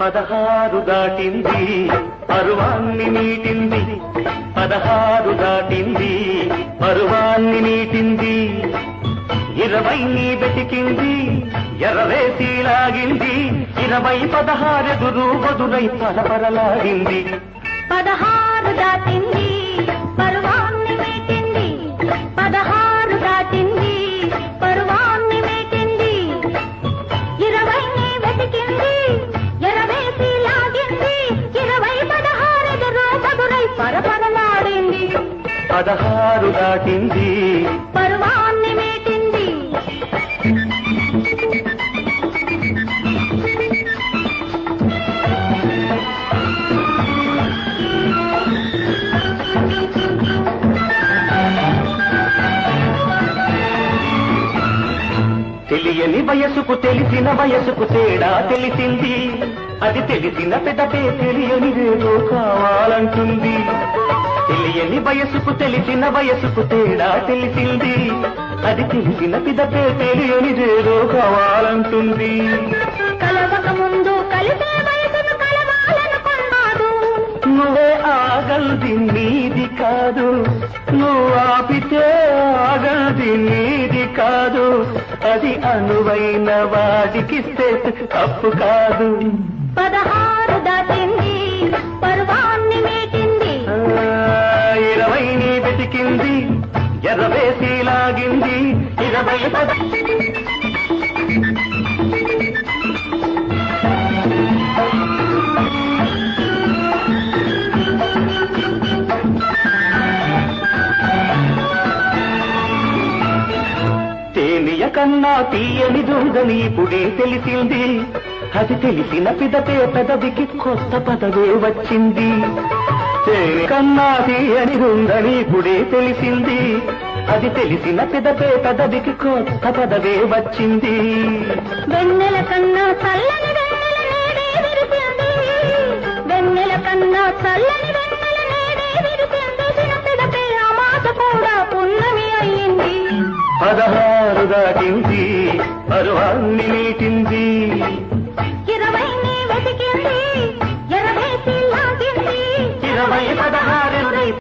పదహారు దాటింది పరువాన్ని నీటింది. పదహారు దాటింది పరువాన్ని నీటింది. ఇరవై నీ బెతికింది ఎర్రవేసి లాగింది ఇరవై పదహారెదురు వదులై పరపరలాగింది పదహారు దాటింది పదహారు దాటింది. పరువాన్ని మీటింది. తెలియని వయసుకు తెలిసిన వయసుకు తేడా తెలిసింది. అది తెలిసిన పెదపే తెలియని వయసుకు తెలిసిన వయసుకు తేడా తెలిసింది. అది తెలిసిన పిదపే తెలియని ఏదో కావాలంటుంది. కలవక ముందు కలిసే వయసును కలవాలనుకున్నాడు. నువ్వే ఆగల్ది నీది కాదు. నువ్వు ఆపితే ఆగల్ది నీది కాదు. అది అనువైన వాడికిస్తే తప్పు కాదు. పదహారు దాటింది వెతికింది ఎర్రవేసి లాగింది ఇరవై తేనియ కన్నా తీయని దూదని ఇప్పుడే తెలిసింది. అది తెలిసిన పిదపే పెదవికి కొత్త పదవే వచ్చింది. కన్నా తీయని దొంగని ఇప్పుడే తెలిసింది. అది తెలిసిన పిదపే పెదవికి కొత్త పదవే వచ్చింది. వెన్నెల కన్నా చల్లని వెన్నెల కన్నా చల్లని పదహారు దాటింది పరువాన్ని మీటింది ఇరవై నీ వెతికింది.